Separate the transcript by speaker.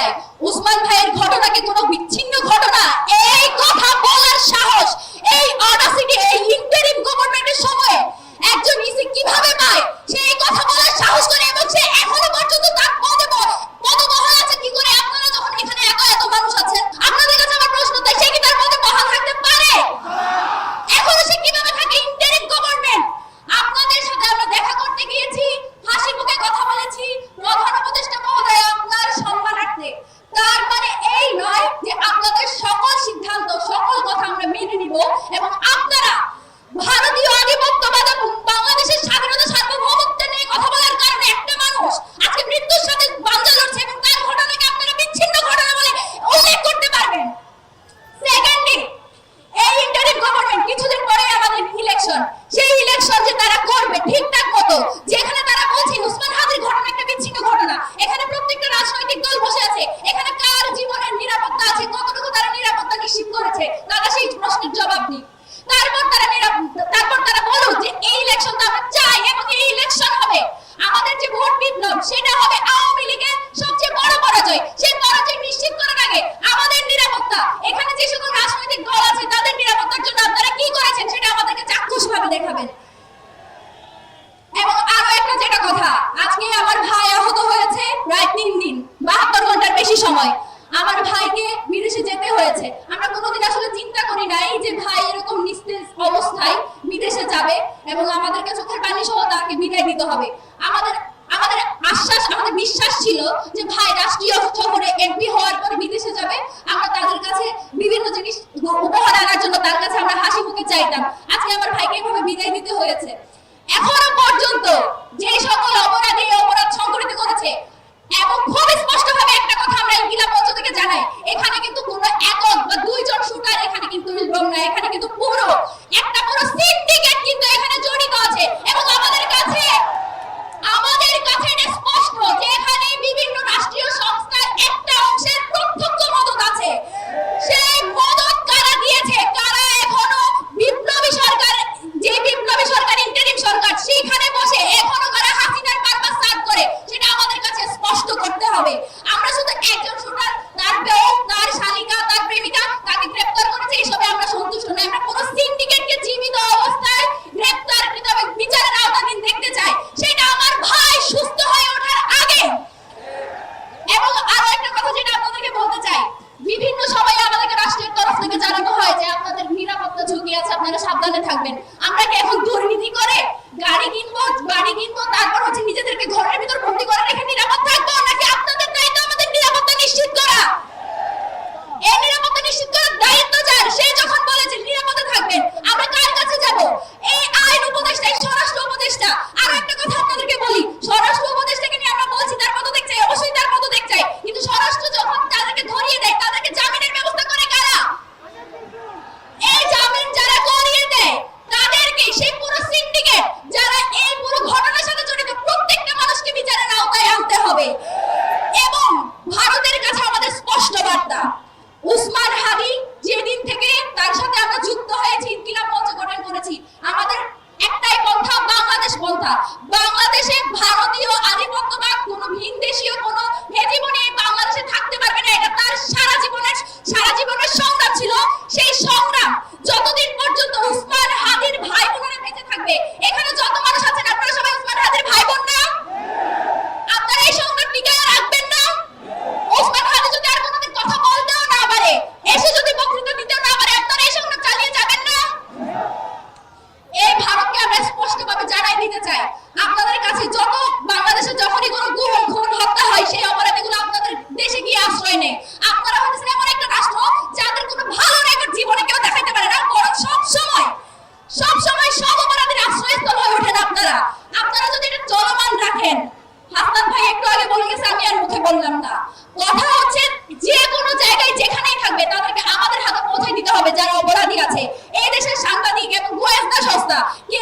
Speaker 1: যায় দেখাবেন। এবং আরও একটা যেটা কথা, আজকে আমার ভাই আহত হয়েছে প্রায় তিন দিন, বাহাত্তর ঘণ্টার বেশি সময়। আমার ভাইকে বিদেশে যেতে হয়েছে। আমরা কোনোদিন আসলে চিন্তা করি নাই যে ভাই এরকম নিস্তেজ অবস্থায় বিদেশে যাবে এবং আমাদেরকে চোখের পানি সহ তাকে বিদায় দিতে হবে। আমাদের আমাদের আশ্বাস, আমাদের বিশ্বাস ছিল যে ভাই রাষ্ট্রীয় সফরে এমপি হওয়ার পর হয়েছে কথা হচ্ছে যে কোনো জায়গায় যেখানেই থাকবে তাদেরকে আমাদের হাতে পৌঁছে দিতে হবে, যারা অপরাধী আছে। এই দেশের সাংবাদিক এবং গোয়েন্দা সংস্থা, কে